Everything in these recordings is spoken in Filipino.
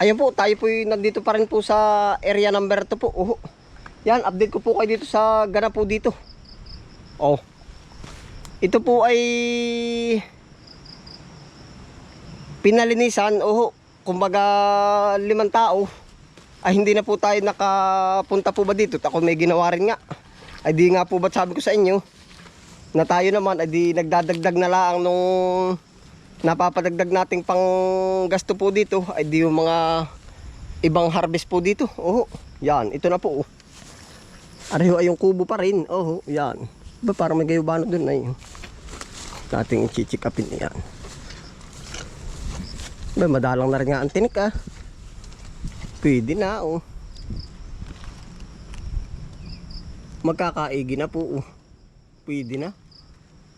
Ayun po, tayo po nandito pa rin po sa area number 2 po. Oh. Yan, update ko po kayo dito sa gana po dito. Oh. Ito po ay pinalinisan. Oh, kumbaga limang tao. Ay hindi na po tayo nakapunta po ba dito? Ako may ginawa rin nga. Ay di nga po ba sabi ko sa inyo na tayo naman ay di nagdadagdag na lang nung napapadagdag nating pang gasto po dito ay di yung mga ibang harvest po dito. Oh, yan, ito na po. Oh. Areho ay yung kubo pa rin. Oh, yan. Ba parang may gayubano dun ay. Nating chichikapin yan. Ba madalang na rin nga ang tinik ah. Pwede na oh. Magkakaigi na po oh. Pwede na.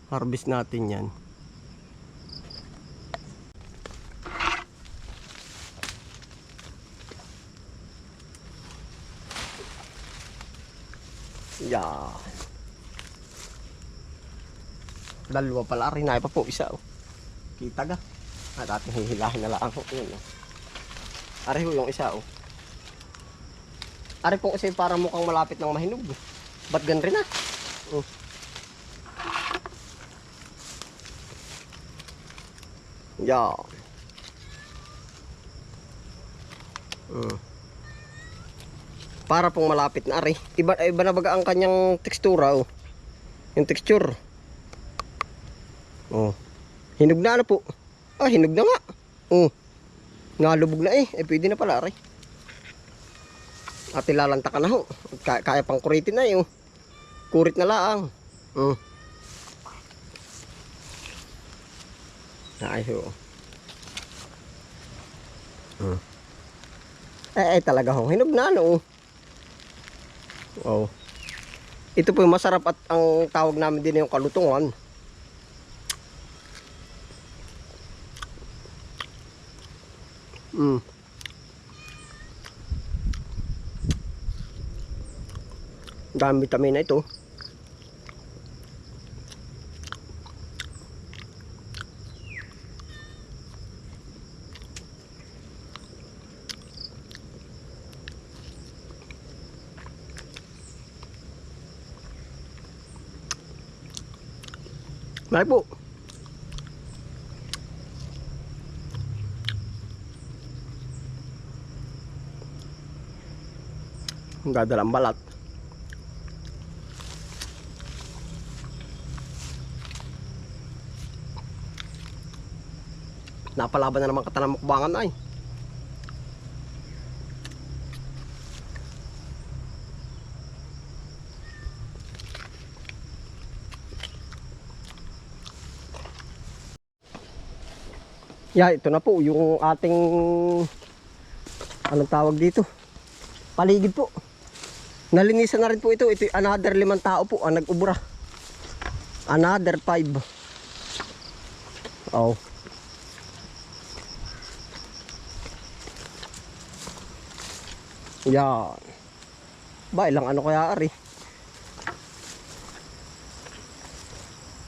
Harvest natin yan. Yan. Dalawa pala rin. Ay pa po isa. Oh. Kita ga. At ating hihilahin na lang. Oh, yun, oh. Ari ho yung isa. Oh. Ari pong isa parang mukhang malapit ng mahinog. Ba't gan rin ah? Oh. Yan. Mm. Para pong malapit na ari. Iba, iba na baga ang kanyang tekstura oh. Yung texture. Oh. Hinog na ano po. Ah, hinog na nga. Oh. Nalubog na eh. Eh pwede na pala ari. At ilalanta ka na ho. Kaya, kaya pang kuritin na yun. Kurit na laang. Oh. Ay ho. Hmm. Eh, eh talaga ho. Hinog na ano. Oh. Ito po yung masarap at ang tawag namin din yung kalutungan. Mm. Dami vitamin na ito. May po. Gadalang balat. Napalaban na naman katanang mukbangan ay. Yeah, ito na po yung ating anong tawag dito? Paligid po. Nalinisan na rin po ito. Ito another limang tao po ang nag-ubra. Another five. Oh. Yan. Ba, ilang ano kaya ari?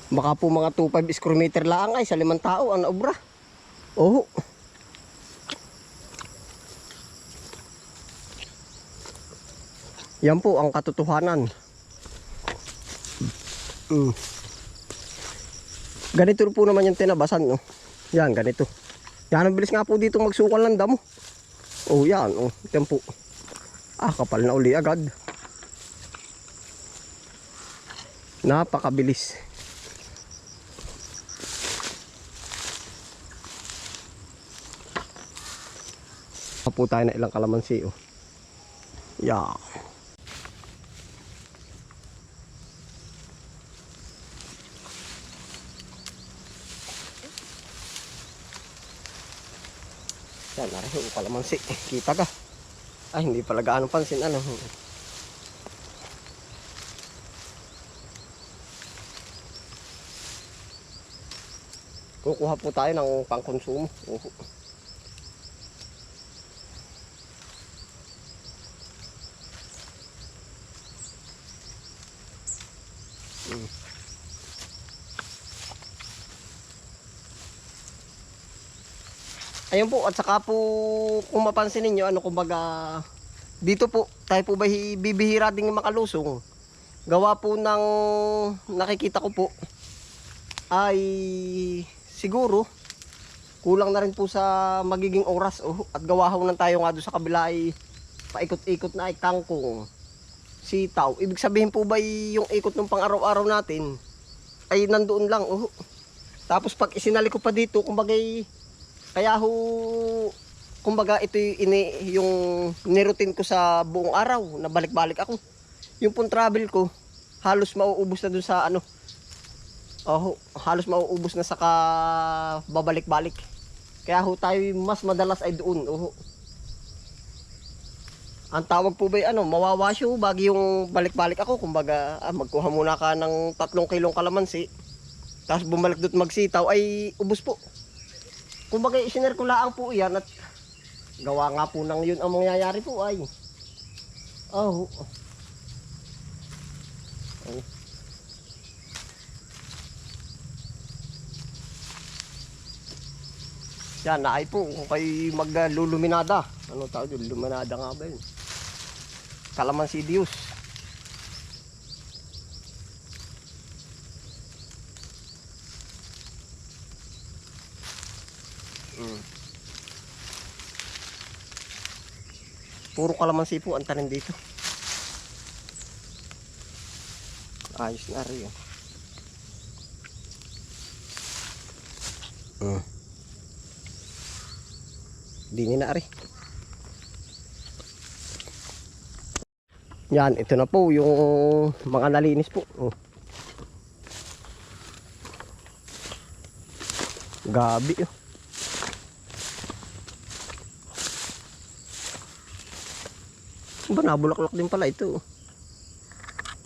Baka po mga 2.5 square meter lang ay sa limang tao ang naubra. Oh. Yan po ang katotohanan. Mm. Ganito po naman yung tinabasan, no? Yan, ganito. Yan, ang bilis nga po dito magsukal ng damo. Oh, yan, oh. Yan po. Ah, kapal na uli agad. Napakabilis. Po tayo na ilang kalamansi, oh. Yeah. Yan, narahin yung kalamansi. Kita ka. Ay, hindi pala gaano pansin. Ano? Kukuha po tayo ng pangkonsumo. Uh. Mm. Ayun po, at saka po, kung mapansin ninyo, ano kumbaga, dito po, tayo po ba hi- bibihira ding makalusong. Gawa po ng nakikita ko po, ay siguro, kulang na rin po sa magiging oras. Oh, at gawa ho nang tayo nga doon sa kabila ay paikot-ikot na ay kangkong, sitaw. Ibig sabihin po ba yung ikot ng pang araw-araw natin, ay nandoon lang. Oh. Tapos pag isinali ko pa dito, kumbagay, kaya ho, kumbaga ito yung, ini, yung niroutine ko sa buong araw, na balik-balik ako. Yung pong travel ko, halos mauubos na dun sa ano, oh, halos mauubos na sa ka babalik-balik. Kaya ho tayo mas madalas ay doon. Oh. Ang tawag po ba ano, mawawasyo bagi yung balik-balik ako. Kumbaga, ah, magkuha muna ka ng tatlong kilong kalamansi. Tapos bumalik doon magsitaw ay ubos po. Kumbaga isiner ko laang po yan at gawa nga po nang yun ang mangyayari po ay. Oh. Oh. Yan, naay po kung kayo magluluminada. Ano tawag yun? Luminada nga ba yun? Kalamansi Dios. Mm. Puro kalamansi po ang tanim dito. Ayos na rin yun. Mm. Di nyo na rin. Yan, ito na po yung mga nalinis po. Oh. Gabi oh. Ba nabulaklak din pala ito. oh.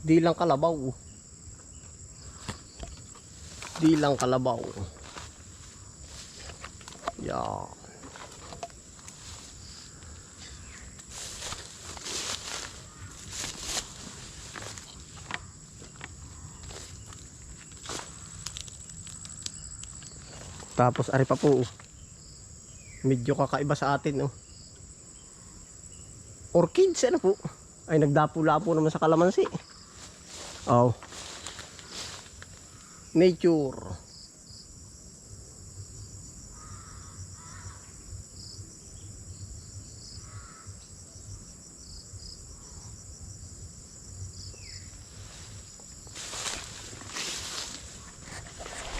Di lang kalabaw. oh. Di lang kalabaw. Yan. Tapos ari pa po. oh. Medyo kakaiba sa atin oh. Orchids ano po? Ay nagdapo-lapo naman sa kalamansi. Oh. Nature.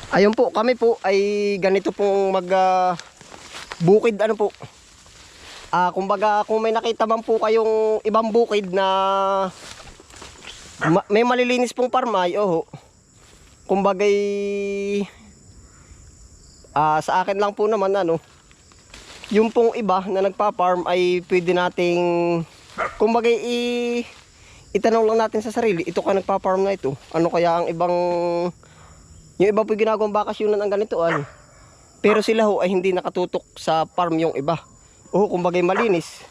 Ayun po, kami po ay ganito pong mag ah, bukid ano po. Ah, kumbaga kung may nakita man po kayong ibang bukid na ma- may malilinis pong parmay, oho. Kumbagay ah, sa akin lang po naman ano, yung pong iba na nagpa-farm ay pwede nating kumbagay i itanong lang natin sa sarili, ito ka nagpa-farm na ito. Ano kaya ang ibang yung iba po ginagawang bakasyonan ang ganito ano. Pero sila ho ay hindi nakatutok sa farm yung iba. O kumbagay malinis.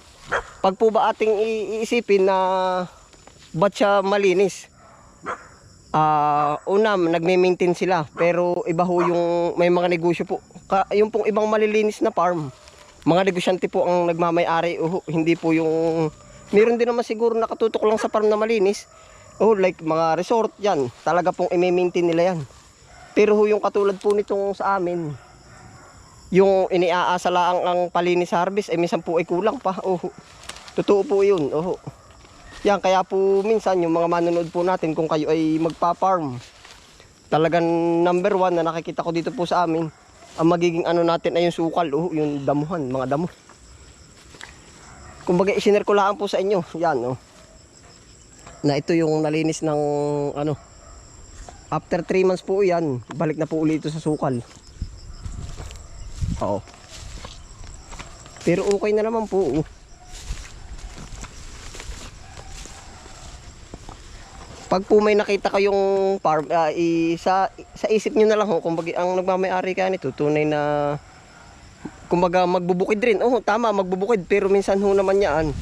Pag po ba ating iisipin na ba't siya malinis? Ah, una nagme-maintain sila pero iba ho yung may mga negosyo po. Ka, yung pong ibang malilinis na farm, mga negosyante po ang nagmamay-ari, oh, hindi po yung meron din naman siguro nakatutok lang sa farm na malinis. Oh, like mga resort yan, talaga pong i-maintain nila yan. Pero ho yung katulad po nitong sa amin, yung iniaasa lang ang palinis harvest, ay minsan po ay kulang pa. Oh, totoo po yun. Oh. Yan, kaya po minsan yung mga manonood po natin kung kayo ay magpa-farm. Talagang number one na nakikita ko dito po sa amin, ang magiging ano natin ay yung sukal, oh, yung damuhan, mga damo. Kumbaga lang po sa inyo, yan oh. Na ito yung nalinis ng ano, After 3 months po yan, balik na po ulit ito sa sukal. Oo. Pero okay na naman po. oh. Pag po may nakita kayong farm, ah, i, sa, isip nyo na lang ho, kumbaga ang nagmamayari kaya nito, tunay na kumbaga magbubukid rin. Oo, tama, magbubukid. Pero minsan ho naman yan,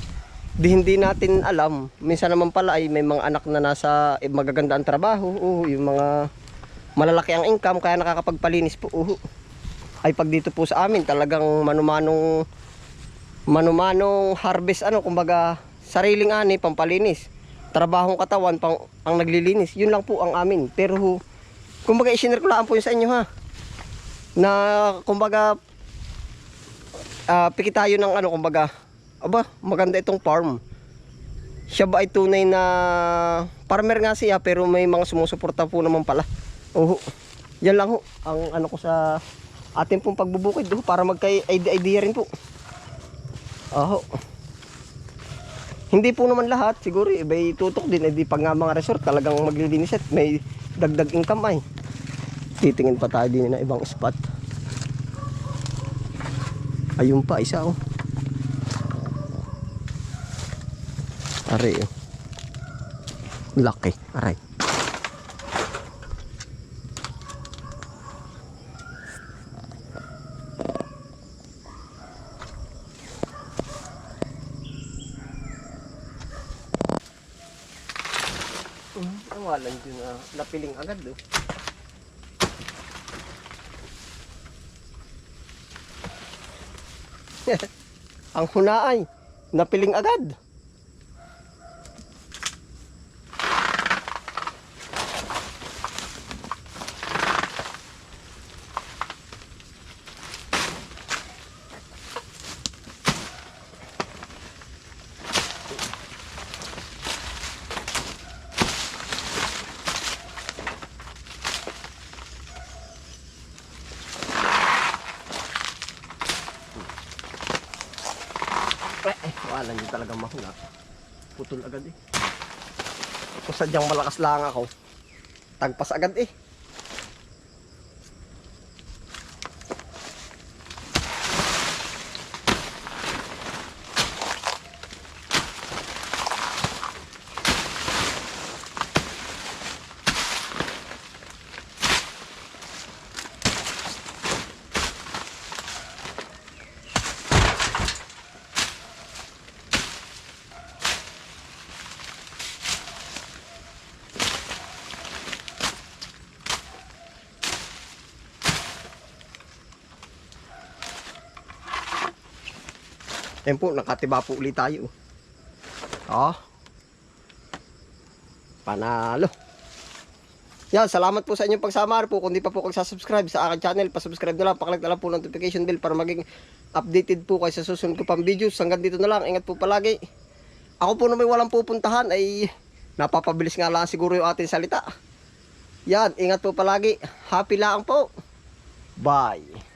di hindi natin alam. Minsan naman pala ay may mga anak na nasa eh, magaganda ang trabaho. Oo, yung mga malalaki ang income kaya nakakapagpalinis po. Oo. Ay pag dito po sa amin talagang manumanong manumanong harvest ano kumbaga sariling ani pampalinis. Trabahong katawan pang ang naglilinis. Yun lang po ang amin. Pero kumbaga isinir ko lang po yun sa inyo ha. Na kumbaga ah piki tayo ng ano kumbaga aba maganda itong farm. Siya ba ay tunay na farmer nga siya pero may mga sumusuporta po naman pala. Oo. Yan lang ho ang ano ko sa ating pong pagbubukid ho para magkay idea, idea rin po. Aho. Hindi po naman lahat, siguro iba'y tutok din, hindi pa nga mga resort talagang maglilinis at may dagdag income ay. Titingin pa tayo din ng ibang spot. Ayun pa, isa oh. Aray oh. Laki, aray. Mm, awalan din na napiling agad oh. Ang hunaay, napiling agad. Eh, wala nyo talagang mahula. Putol agad eh. Kung sadyang malakas lang ako, tagpas agad eh. Yan po, nakatiba po ulit tayo. Oh. Panalo. Yan, salamat po sa inyong pagsama po. Kung di pa po kayo subscribe sa aking channel, pa-subscribe na lang, paklik na lang po notification bell para maging updated po kayo sa susunod ko pang videos. Hanggang dito na lang, ingat po palagi. Ako po na may walang pupuntahan ay napapabilis nga lang siguro yung ating salita. Yan, ingat po palagi. Happy lang po. Bye.